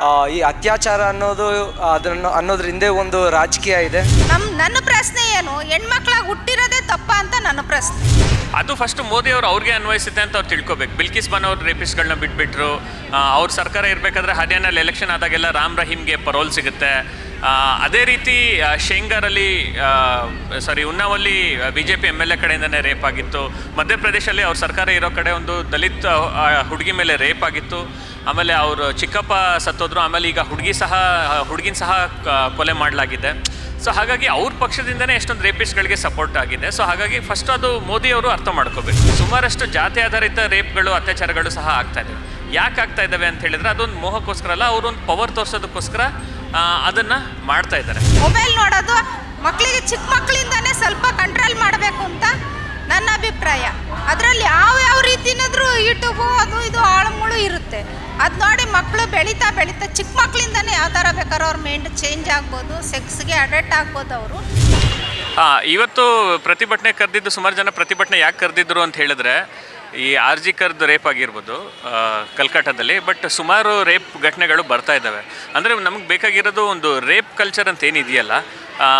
ಆ, ಈ ಅತ್ಯಾಚಾರ ಅನ್ನೋದು ಅದನ್ನು ಅನ್ನೋದ್ರಿಂದ ಒಂದು ರಾಜಕೀಯ ಇದೆ. ನಮ್ ನನ್ನ ಪ್ರಶ್ನೆ ಏನು? ಹೆಣ್ಮಕ್ಳಾಗಿ ಹುಟ್ಟಿರೋದೇ ತಪ್ಪ ಅಂತ ನನ್ನ ಪ್ರಶ್ನೆ. ಅದು ಫಸ್ಟ್ ಮೋದಿ ಅವರು ಅವ್ರಿಗೆ ಅನ್ವಯಿಸುತ್ತೆ ಅಂತ ಅವ್ರು ತಿಳ್ಕೊಬೇಕು. ಬಿಲ್ಕಿಸ್ ಬನ್ ಅವ್ರು ರೇಪಿಸ್ಟ್ಗಳನ್ನ ಬಿಟ್ಬಿಟ್ರು. ಅವ್ರ ಸರ್ಕಾರ ಇರಬೇಕಾದ್ರೆ ಹರಿಯಾಣಲ್ಲಿ ಎಲೆಕ್ಷನ್ ಆದಾಗೆಲ್ಲ ರಾಮ್ ರಹೀಮ್ಗೆ ಪರೋಲ್ ಸಿಗುತ್ತೆ. ಆ, ಅದೇ ರೀತಿ ಆ, ಶೇಂಗಾರಲ್ಲಿ sorry ಉನ್ನಾವಲ್ಲಿ B J P M L A ಕಡೆಯಿಂದನೇ rape ಆಗಿತ್ತು. ಮಧ್ಯಪ್ರದೇಶಲ್ಲಿ ಅವ್ರ ಸರ್ಕಾರ ಇರೋ ಕಡೆ ಒಂದು ದಲಿತ ಹುಡುಗಿ ಮೇಲೆ ರೇಪ್ ಆಗಿತ್ತು. ಆಮೇಲೆ ಅವರು ಚಿಕ್ಕಪ್ಪ ಸತ್ತೋದ್ರು, ಆಮೇಲೆ ಈಗ ಹುಡುಗಿ ಸಹ, ಹುಡುಗಿನ ಸಹ ಕೊಲೆ ಮಾಡಲಾಗಿದೆ. ಸೊ ಹಾಗಾಗಿ ಅವ್ರ ಪಕ್ಷದಿಂದನೇ ಎಷ್ಟೊಂದು ರೇಪಿಸ್ಟ್ಗಳಿಗೆ ಸಪೋರ್ಟ್ ಆಗಿದೆ. ಸೊ ಹಾಗಾಗಿ ಫಸ್ಟ್ ಅದು ಮೋದಿ ಅವರು ಅರ್ಥ ಮಾಡ್ಕೋಬೇಕು. ಸುಮಾರಷ್ಟು ಜಾತಿ ಆಧಾರಿತ ರೇಪ್ಗಳು ಅತ್ಯಾಚಾರಗಳು ಸಹ ಆಗ್ತಾ ಇದೆ ಯಾಕೆ ಆಗ್ತಾ ಇದ್ದಾವೆ ಅಂತ ಹೇಳಿದ್ರೆ ಅದೊಂದು ಮೋಹಕ್ಕೋಸ್ಕರ ಅಲ್ಲ ಅವರೊಂದು ಪವರ್ ತೋರ್ಸೋದಕ್ಕೋಸ್ಕರ ಅದನ್ನು ಮಾಡ್ತಾ ಇದ್ದಾರೆ ಮೊಬೈಲ್ ನೋಡೋದು ಮಕ್ಕಳಿಗೆ ಚಿಕ್ಕ ಮಕ್ಕಳಿಂದನೇ ಸ್ವಲ್ಪ ಕಂಟ್ರೋಲ್ ಮಾಡಬೇಕು ಅಂತ ನನ್ನ ಅಭಿಪ್ರಾಯ. ಅದರಲ್ಲಿ ಯಾವ ಯಾವ ಯೂಟ್ಯೂಬು ಅದು ಇದು ಆಳುಮುಳು ಇರುತ್ತೆ. ಅದು ನೋಡಿ ಮಕ್ಕಳು ಬೆಳೀತಾ ಬೆಳೀತಾ ಚಿಕ್ಕ ಮಕ್ಕಳಿಂದನೇ ಯಾವ ಥರ ಬೇಕಾದ್ರೂ ಅವ್ರ ಮೈಂಡ್ ಚೇಂಜ್ ಆಗ್ಬೋದು ಸೆಕ್ಸ್ಗೆ ಅಡಕ್ಟ್ ಆಗ್ಬೋದು ಅವರು. ಹಾಂ, ಇವತ್ತು ಪ್ರತಿಭಟನೆ ಕರೆದಿದ್ದು ಸುಮಾರು ಜನ ಪ್ರತಿಭಟನೆ ಯಾಕೆ ಕರೆದಿದ್ರು ಅಂತ ಹೇಳಿದ್ರೆ ಈ ಆರ್ ಜಿ ಕರ್ದು ರೇಪ್ ಆಗಿರ್ಬೋದು ಕಲ್ಕಟ್ಟದಲ್ಲಿ, ಬಟ್ ಸುಮಾರು ರೇಪ್ ಘಟನೆಗಳು ಬರ್ತಾ ಇದ್ದಾವೆ. ಅಂದರೆ ನಮಗೆ ಬೇಕಾಗಿರೋದು ಒಂದು ರೇಪ್ ಕಲ್ಚರ್ ಅಂತ ಏನಿದೆಯಲ್ಲ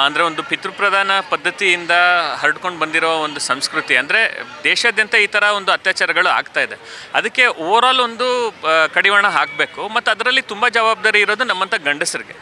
ಅಂದರೆ ಒಂದು ಪಿತೃಪ್ರಧಾನ ಪದ್ಧತಿಯಿಂದ ಹರಡ್ಕೊಂಡು ಬಂದಿರೋ ಒಂದು ಸಂಸ್ಕೃತಿ. ಅಂದರೆ ದೇಶಾದ್ಯಂತ ಈ ಥರ ಒಂದು ಅತ್ಯಾಚಾರಗಳು ಆಗ್ತಾ ಇದೆ. ಅದಕ್ಕೆ ಓವರಾಲ್ ಒಂದು ಕಡಿವಾಣ ಹಾಕಬೇಕು, ಮತ್ತು ಅದರಲ್ಲಿ ತುಂಬ ಜವಾಬ್ದಾರಿ ಇರೋದು ನಮ್ಮಂಥ ಗಂಡಸರಿಗೆ.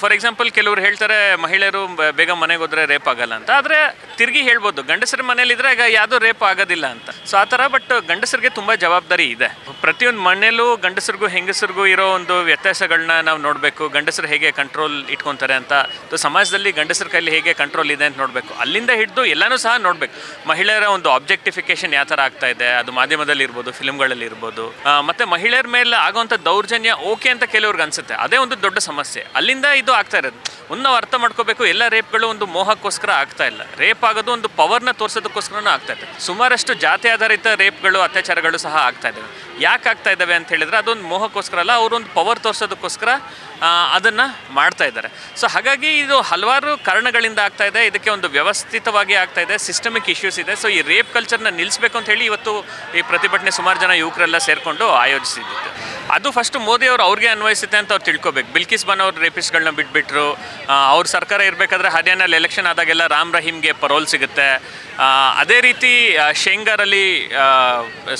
ಫಾರ್ ಎಕ್ಸಾಂಪಲ್ ಕೆಲವರು ಹೇಳ್ತಾರೆ, ಮಹಿಳೆಯರು ಬೇಗ ಮನೆಗೆ ಹೋದ್ರೆ ರೇಪ್ ಆಗಲ್ಲ ಅಂತ. ಆದರೆ ತಿರುಗಿ ಹೇಳ್ಬೋದು, ಗಂಡಸರ ಮನೇಲಿದ್ರೆ ಈಗ ಯಾವುದೂ ರೇಪ್ ಆಗೋದಿಲ್ಲ ಅಂತ. ಸೊ ಆ ಥರ ಬಟ್ ಗಂಡಸರಿಗೆ ತುಂಬ ಜವಾಬ್ದಾರಿ ಇದೆ. ಪ್ರತಿಯೊಂದು ಮನೆಯಲ್ಲೂ ಗಂಡಸರಿಗೂ, ಹೆಂಗಸರಿಗೂ ಇರೋ ಒಂದು ವ್ಯತ್ಯಾಸಗಳನ್ನ ನಾವು ನೋಡಬೇಕು. ಗಂಡಸರು ಹೇಗೆ ಕಂಟ್ರೋಲ್ ಇಟ್ಕೊತಾರೆ ಅಂತ. ಸೊ ಸಮಾಜದಲ್ಲಿ ಗಂಡಸರ ಕೈಲಿ ಹೇಗೆ ಕಂಟ್ರೋಲ್ ಇದೆ ಅಂತ ನೋಡಬೇಕು. ಅಲ್ಲಿಂದ ಹಿಡಿದು ಎಲ್ಲನೂ ಸಹ ನೋಡಬೇಕು. ಮಹಿಳೆಯರ ಒಂದು ಆಬ್ಜೆಕ್ಟಿಫಿಕೇಶನ್ ಯಾವ ಥರ ಆಗ್ತಾ ಇದೆ, ಅದು ಮಾಧ್ಯಮದಲ್ಲಿ ಇರ್ಬೋದು ಫಿಲ್ಮ್ಗಳಲ್ಲಿ ಇರ್ಬೋದು. ಮತ್ತೆ ಮಹಿಳೆಯರ ಮೇಲೆ ಆಗೋವಂಥ ದೌರ್ಜನ್ಯ ಓಕೆ ಅಂತ ಕೆಲವ್ರಿಗೆ ಅನ್ಸುತ್ತೆ. ಅದೇ ಒಂದು ದೊಡ್ಡ ಸಮಸ್ಯೆ. ಅಲ್ಲಿಂದ ಇದು ಆಗ್ತಾ ಇರೋದು. ಒಂದು ನಾವು ಅರ್ಥ ಮಾಡ್ಕೋಬೇಕು, ಎಲ್ಲ ರೇಪ್ಗಳು ಒಂದು ಮೋಹಕ್ಕೋಸ್ಕರ ಆಗ್ತಾ ಇಲ್ಲ. ರೇಪ್ ಆಗೋದು ಒಂದು ಪವರ್ನ ತೋರ್ಸೋದಕ್ಕೋಸ್ಕರನೂ ಆಗ್ತಾ ಇದೆ. ಸುಮಾರಷ್ಟು ಜಾತಿ ಆಧಾರಿತ ರೇಪ್ಗಳು, ಅತ್ಯಾಚಾರಗಳು ಸಹ ಆಗ್ತಾ ಇದ್ದಾವೆ. ಯಾಕೆ ಆಗ್ತಾ ಇದ್ದಾವೆ ಅಂತ ಹೇಳಿದ್ರೆ ಅದೊಂದು ಮೋಹಕ್ಕೋಸ್ಕರ ಅಲ್ಲ ಅವರೊಂದು ಪವರ್ ತೋರಿಸೋದಕ್ಕೋಸ್ಕರ ಅದನ್ನ ಮಾಡ್ತಾ ಇದ್ದಾರೆ. ಸೊ ಹಾಗಾಗಿ ಇದು ಹಲವಾರು ಕಾರಣಗಳಿಂದ ಆಗ್ತಾ ಇದೆ. ಇದಕ್ಕೆ ಒಂದು ವ್ಯವಸ್ಥಿತವಾಗಿ ಆಗ್ತಾ ಇದೆ. ಸಿಸ್ಟಮಿಕ್ ಇಶ್ಯೂಸ್ ಇದೆ. ಸೊ ಈ ರೇಪ್ ಕಲ್ಚರ್ನ ನಿಲ್ಲಿಸಬೇಕು ಅಂತ ಹೇಳಿ ಇವತ್ತು ಈ ಪ್ರತಿಭಟನೆ ಸುಮಾರು ಜನ ಯುವಕರೆಲ್ಲ ಸೇರಿಕೊಂಡು ಆಯೋಜಿಸಿದ್ದು ಅದು ಫಸ್ಟ್ ಮೋದಿ ಅವರು ಅವ್ರಿಗೆ ಅನ್ವಯಿಸುತ್ತೆ ಅಂತ ಅವ್ರು ತಿಳ್ಕೊಬೇಕು. ಬಿಲ್ಕಿಸ್ ಬಾನ್ ಅವ್ರು ರೇಪಿಸ್ಟ್ಗಳನ್ನ ಬಿಟ್ಬಿಟ್ರು ಅವ್ರ ಸರ್ಕಾರ ಇರಬೇಕಾದ್ರೆ ಹರಿಯಾಣಲ್ಲಿ ಎಲೆಕ್ಷನ್ ಆದಾಗೆಲ್ಲ ರಾಮ್ ರಹೀಮ್ಗೆ ಪರೋಲ್ ಸಿಗುತ್ತೆ. ಅದೇ ರೀತಿ ಶೇಂಗಾರಲ್ಲಿ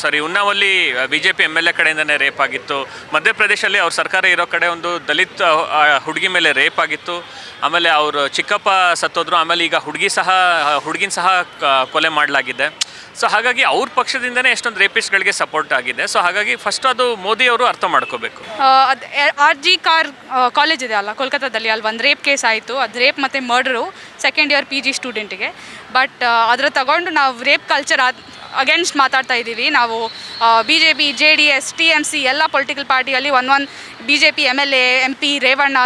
sorry ಉನ್ನಾವಲ್ಲಿ B J P M L A ಕಡೆಯಿಂದನೇ rape ಆಗಿತ್ತು. ಮಧ್ಯಪ್ರದೇಶಲ್ಲಿ ಅವ್ರ ಸರ್ಕಾರ ಇರೋ ಕಡೆ ಒಂದು ದಲಿತ ಹುಡುಗಿ ಮೇಲೆ ರೇಪ್ ಆಗಿತ್ತು. ಆಮೇಲೆ ಅವರು ಚಿಕ್ಕಪ್ಪ ಸತ್ತೋದ್ರು, ಆಮೇಲೆ ಈಗ ಹುಡುಗಿ ಸಹ ಹುಡುಗಿನ ಸಹ ಕೊಲೆ ಮಾಡಲಾಗಿದೆ. ಸೊ ಹಾಗಾಗಿ ಅವ್ರ ಪಕ್ಷದಿಂದನೇ ಎಷ್ಟೊಂದು ರೇಪಿಸ್ಟ್ಗಳಿಗೆ ಸಪೋರ್ಟ್ ಆಗಿದೆ. ಸೊ ಹಾಗಾಗಿ ಫಸ್ಟ್ ಅದು ಮೋದಿ ಅವರು ಅರ್ಥ ಮಾಡ್ಕೋಬೇಕು. ಅದು ಆರ್ ಜಿ ಕಾರ್ ಕಾಲೇಜ್ ಇದೆ ಅಲ್ಲ, ಕೋಲ್ಕತ್ತಾದಲ್ಲಿ ಅಲ್ಲಿ ಒಂದು ರೇಪ್ ಕೇಸ್ ಆಯಿತು. ಅದು ರೇಪ್ ಮತ್ತು murder second year P G ಸ್ಟೂಡೆಂಟಿಗೆ but ಅದರ ತಗೊಂಡು ನಾವು ರೇಪ್ ಕಲ್ಚರ್ ಅಗೇನ್ಸ್ಟ್ ಮಾತಾಡ್ತಾ ಇದ್ದೀವಿ. ನಾವು B J P J D S T M C ಎಲ್ಲ political ಪಾರ್ಟಿಯಲ್ಲಿ one one B J P M L A M P Revanna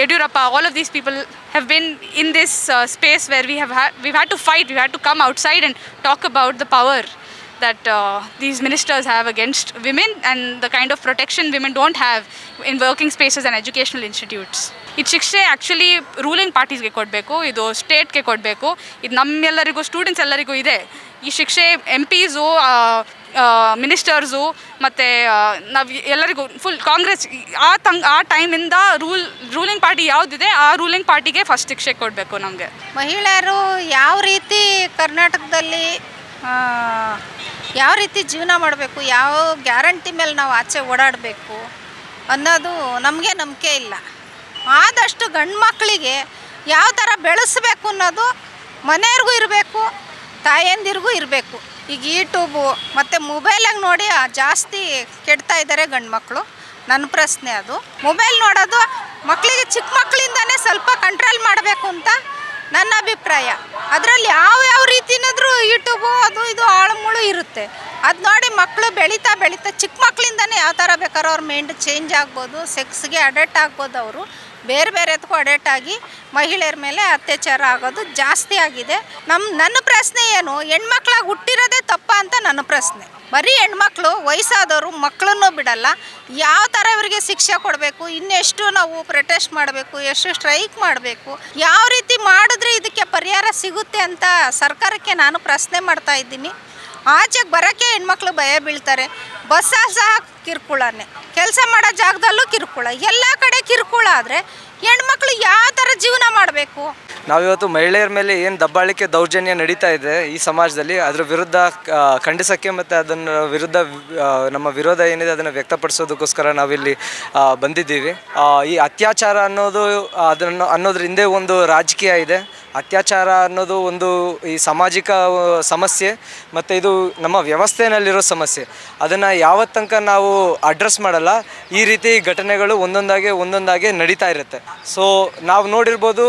Yediyurappa all of these people have been in this uh, space where we have had we've had to fight we've had to come outside and talk about the power that uh, these ministers have against women and the kind of protection women don't have in working spaces and educational institutes ಇದು ಶಿಕ್ಷೆ actually ruling ಪಾರ್ಟೀಸ್ಗೆ ಕೊಡಬೇಕು ಇದು ಸ್ಟೇಟ್ಗೆ ಕೊಡಬೇಕು ಇದು ನಮ್ಮೆಲ್ಲರಿಗೂ students ಎಲ್ಲರಿಗೂ ಇದೆ ಈ ಶಿಕ್ಷೆ ಎಂ ಪಿಸು ಮಿನಿಸ್ಟರ್ಸು ಮತ್ತು ನಾವು ಎಲ್ಲರಿಗೂ ಫುಲ್ ಕಾಂಗ್ರೆಸ್, ಆ ತಂಗ್, ಆ ಟೈಮಿಂದ ರೂಲ್ ರೂಲಿಂಗ್ ಪಾರ್ಟಿ ಯಾವುದಿದೆ ಆ ರೂಲಿಂಗ್ ಪಾರ್ಟಿಗೆ ಫಸ್ಟ್ ಶಿಕ್ಷೆ ಕೊಡಬೇಕು ನಮಗೆ. ಮಹಿಳೆಯರು ಯಾವ ರೀತಿ ಕರ್ನಾಟಕದಲ್ಲಿ ಯಾವ ರೀತಿ ಜೀವನ ಮಾಡಬೇಕು, ಯಾವ ಗ್ಯಾರಂಟಿ ಮೇಲೆ ನಾವು ಆಚೆ ಓಡಾಡಬೇಕು ಅನ್ನೋದು ನಮಗೆ ನಂಬಿಕೆ ಇಲ್ಲ. ಆದಷ್ಟು ಗಂಡು ಮಕ್ಕಳಿಗೆ ಯಾವ ಥರ ಬೆಳೆಸ್ಬೇಕು ಅನ್ನೋದು ಮನೆಯವ್ರಿಗೂ ಇರಬೇಕು, ತಾಯಂದಿರಿಗೂ ಇರಬೇಕು. ಈಗ ಯೂಟ್ಯೂಬು ಮತ್ತು ಮೊಬೈಲಾಗಿ ನೋಡಿ ಜಾಸ್ತಿ ಕೆಡ್ತಾ ಇದ್ದಾರೆ ಗಂಡು ಮಕ್ಕಳು ನನ್ನ ಪ್ರಶ್ನೆ ಅದು. ಮೊಬೈಲ್ ನೋಡೋದು ಮಕ್ಕಳಿಗೆ ಚಿಕ್ಕ ಮಕ್ಕಳಿಂದನೇ ಸ್ವಲ್ಪ ಕಂಟ್ರೋಲ್ ಮಾಡಬೇಕು ಅಂತ ನನ್ನ ಅಭಿಪ್ರಾಯ. ಅದರಲ್ಲಿ ಯಾವ ಯಾವ ರೀತಿನಾದರೂ ಯೂಟ್ಯೂಬು ಅದು ಇದು ಆಳುಮುಳು ಇರುತ್ತೆ. ಅದು ನೋಡಿ ಮಕ್ಕಳು ಬೆಳೀತಾ ಬೆಳೀತಾ ಚಿಕ್ಕ ಮಕ್ಕಳಿಂದನೇ ಯಾವ ಥರ ಬೇಕಾದ್ರೂ ಅವ್ರ ಮೈಂಡ್ ಚೇಂಜ್ ಆಗ್ಬೋದು ಸೆಕ್ಸ್ಗೆ ಅಡಕ್ಟ್ ಆಗ್ಬೋದು ಅವರು. ಬೇರೆ ಬೇರೆ ಎತ್ಕೊ ಅಡಕ್ಟ್ ಆಗಿ ಮಹಿಳೆಯರ ಮೇಲೆ ಅತ್ಯಾಚಾರ ಆಗೋದು ಜಾಸ್ತಿ ಆಗಿದೆ. ನಮ್ಮ ನನ್ನ ಪ್ರಶ್ನೆ ಏನು? ಹೆಣ್ಮಕ್ಳಾಗಿ ಹುಟ್ಟಿರೋದೇ ತಪ್ಪ ಅಂತ ನನ್ನ ಪ್ರಶ್ನೆ. ಬರೀ ಹೆಣ್ಮಕ್ಳು, ವಯಸ್ಸಾದವರು ಮಕ್ಕಳನ್ನು ಬಿಡಲ್ಲ. ಯಾವ ಥರ ಇವರಿಗೆ ಶಿಕ್ಷೆ ಕೊಡಬೇಕು? ಇನ್ನೆಷ್ಟು ನಾವು ಪ್ರೊಟೆಸ್ಟ್ ಮಾಡಬೇಕು? ಎಷ್ಟು ಸ್ಟ್ರೈಕ್ ಮಾಡಬೇಕು? ಯಾವ ರೀತಿ ಮಾಡಿದ್ರೆ ಇದಕ್ಕೆ ಪರಿಹಾರ ಸಿಗುತ್ತೆ ಅಂತ ಸರ್ಕಾರಕ್ಕೆ ನಾನು ಪ್ರಶ್ನೆ ಮಾಡ್ತಾ ಇದ್ದೀನಿ. ಆಚೆಗೆ ಬರೋಕ್ಕೆ ಹೆಣ್ಮಕ್ಳು ಭಯ ಬೀಳ್ತಾರೆ. ಬಸ್ಸಲ್ಲಿ ಸಹ ಕಿರುಕುಳನೇ. ಕೆಲಸ ಮಾಡೋ ಜಾಗದಲ್ಲೂ ಕಿರುಕುಳ. ಎಲ್ಲ ಕಡೆ ಕಿರುಕುಳ ಆದರೆ ಹೆಣ್ಮಕ್ಳು ಯಾವ ಥರ ಜೀವನ ಮಾಡಬೇಕು? ನಾವಿವತ್ತು ಮಹಿಳೆಯರ ಮೇಲೆ ಏನು ದಬ್ಬಾಳಿಕೆ ದೌರ್ಜನ್ಯ ನಡೀತಾ ಇದೆ ಈ ಸಮಾಜದಲ್ಲಿ, ಅದರ ವಿರುದ್ಧ ಖಂಡಿಸೋಕ್ಕೆ ಮತ್ತು ಅದನ್ನು ವಿರುದ್ಧ ನಮ್ಮ ವಿರೋಧ ಏನಿದೆ ಅದನ್ನು ವ್ಯಕ್ತಪಡಿಸೋದಕ್ಕೋಸ್ಕರ ನಾವಿಲ್ಲಿ ಬಂದಿದ್ದೀವಿ. ಈ ಅತ್ಯಾಚಾರ ಅನ್ನೋದು, ಅದನ್ನು ಅನ್ನೋದ್ರ ಹಿಂದೆ ಒಂದು ರಾಜಕೀಯ ಇದೆ. ಅತ್ಯಾಚಾರ ಅನ್ನೋದು ಒಂದು ಈ ಸಾಮಾಜಿಕ ಸಮಸ್ಯೆ ಮತ್ತು ಇದು ನಮ್ಮ ವ್ಯವಸ್ಥೆಯಲ್ಲಿರೋ ಸಮಸ್ಯೆ. ಅದನ್ನು ಯಾವ ತನಕ ನಾವು ಅಡ್ರೆಸ್ ಮಾಡಲ್ಲ. ಈ ರೀತಿ ಘಟನೆಗಳು ಒಂದೊಂದಾಗೆ ಒಂದೊಂದಾಗೆ ನಡೀತಾ ಇರುತ್ತೆ. ಸೊ ನಾವು ನೋಡಿರ್ಬೋದು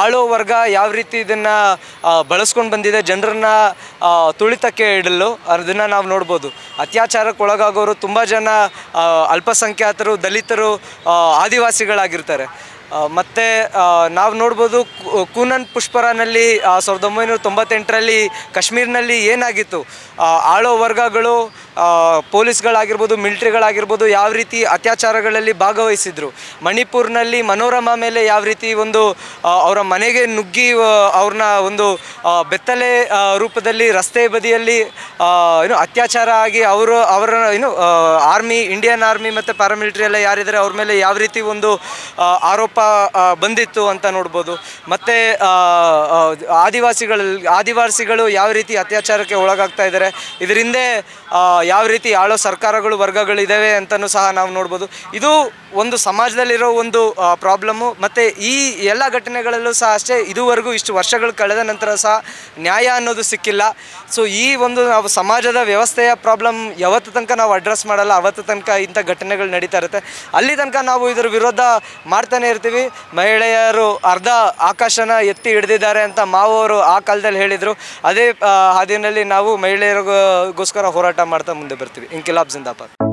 ಆಳೋ ವರ್ಗ ಯಾವ ರೀತಿ ಇದನ್ನು ಬಳಸ್ಕೊಂಡು ಬಂದಿದೆ, ಜನರನ್ನ ತುಳಿತಕ್ಕೆ ಇಡಲು ಅದನ್ನು ನಾವು ನೋಡ್ಬೋದು. ಅತ್ಯಾಚಾರಕ್ಕೆ ಒಳಗಾಗೋರು ತುಂಬ ಜನ ಅಲ್ಪಸಂಖ್ಯಾತರು, ದಲಿತರು ಆದಿವಾಸಿಗಳಾಗಿರ್ತಾರೆ. ಮತ್ತೆ ನಾವು ನೋಡ್ಬೋದು ಕೂನನ್ ಪುಷ್ಪರನಲ್ಲಿ ಸಾವಿರದ ಒಂಬೈನೂರ ತೊಂಬತ್ತೆಂಟರಲ್ಲಿ ಕಾಶ್ಮೀರ್ನಲ್ಲಿ ಏನಾಗಿತ್ತು? ಆಳೋ ವರ್ಗಗಳು ಪೊಲೀಸ್ಗಳಾಗಿರ್ಬೋದು, ಮಿಲ್ಟ್ರಿಗಳಾಗಿರ್ಬೋದು ಯಾವ ರೀತಿ ಅತ್ಯಾಚಾರಗಳಲ್ಲಿ ಭಾಗವಹಿಸಿದ್ರು? ಮಣಿಪುರ್ನಲ್ಲಿ ಮನೋರಮಾ ಮೇಲೆ ಯಾವ ರೀತಿ ಒಂದು ಅವರ ಮನೆಗೆ ನುಗ್ಗಿ ಅವ್ರನ್ನ ಒಂದು ಬೆತ್ತಲೆ ರೂಪದಲ್ಲಿ ರಸ್ತೆ ಬದಿಯಲ್ಲಿ ಏನು ಅತ್ಯಾಚಾರ ಆಗಿ ಅವರು, ಅವರ, ಏನು ಆರ್ಮಿ, ಇಂಡಿಯನ್ ಆರ್ಮಿ ಮತ್ತು ಪ್ಯಾರಾಮಿಲಿಟ್ರಿ ಎಲ್ಲ ಯಾರಿದ್ದಾರೆ, ಅವ್ರ ಮೇಲೆ ಯಾವ ರೀತಿ ಒಂದು ಆರೋಪ ಆ, ಬಂದಿತ್ತು ಅಂತ ನೋಡ್ಬೋದು. ಮತ್ತು ಆದಿವಾಸಿಗಳಲ್ಲಿ ಆದಿವಾಸಿಗಳು ಯಾವ ರೀತಿ ಅತ್ಯಾಚಾರಕ್ಕೆ ಒಳಗಾಗ್ತಾ ಇದ್ದಾರೆ ಇದರಿಂದ ಯಾವ ರೀತಿ ಆಳೋ ಸರ್ಕಾರಗಳು ವರ್ಗಗಳಿದ್ದಾವೆ ಅಂತಲೂ ಸಹ ನಾವು ನೋಡ್ಬೋದು. ಇದು ಒಂದು ಸಮಾಜದಲ್ಲಿರೋ ಒಂದು ಪ್ರಾಬ್ಲಮ್ಮು ಮತ್ತು ಈ ಎಲ್ಲ ಘಟನೆಗಳಲ್ಲೂ ಸಹ ಅಷ್ಟೇ ಇದುವರೆಗೂ ಇಷ್ಟು ವರ್ಷಗಳು ಕಳೆದ ನಂತರ ಸಹ ನ್ಯಾಯ ಅನ್ನೋದು ಸಿಕ್ಕಿಲ್ಲ. ಸೊ ಈ ಒಂದು ನಾವು ಸಮಾಜದ ವ್ಯವಸ್ಥೆಯ ಪ್ರಾಬ್ಲಮ್ ಯಾವತ್ತು ತನಕ ನಾವು ಅಡ್ರೆಸ್ ಮಾಡಲ್ಲ, ಅವತ್ತು ತನಕ ಇಂಥ ಘಟನೆಗಳು ನಡೀತಾ ಇರುತ್ತೆ. ಅಲ್ಲಿ ತನಕ ನಾವು ಇದರ ವಿರೋಧ ಮಾಡ್ತಾನೆ ಇರ್ತೀವಿ. ಮಹಿಳೆಯರು ಅರ್ಧ ಆಕಾಶನ ಎತ್ತಿ ಹಿಡಿದಿದ್ದಾರೆ ಅಂತ ಮಾವೋರು ಆ ಕಾಲದಲ್ಲಿ ಹೇಳಿದರು. ಅದೇ ಹಾದಿನಲ್ಲಿ ನಾವು ಮಹಿಳೆಯರಿಗೋಸ್ಕರ ಹೋರಾಟ ಮಾಡ್ತಾ ಮುಂದೆ ಬರ್ತೀವಿ. ಇನ್ಕಿಲಾಬ್ ಜಿಂದಾಬಾದ್.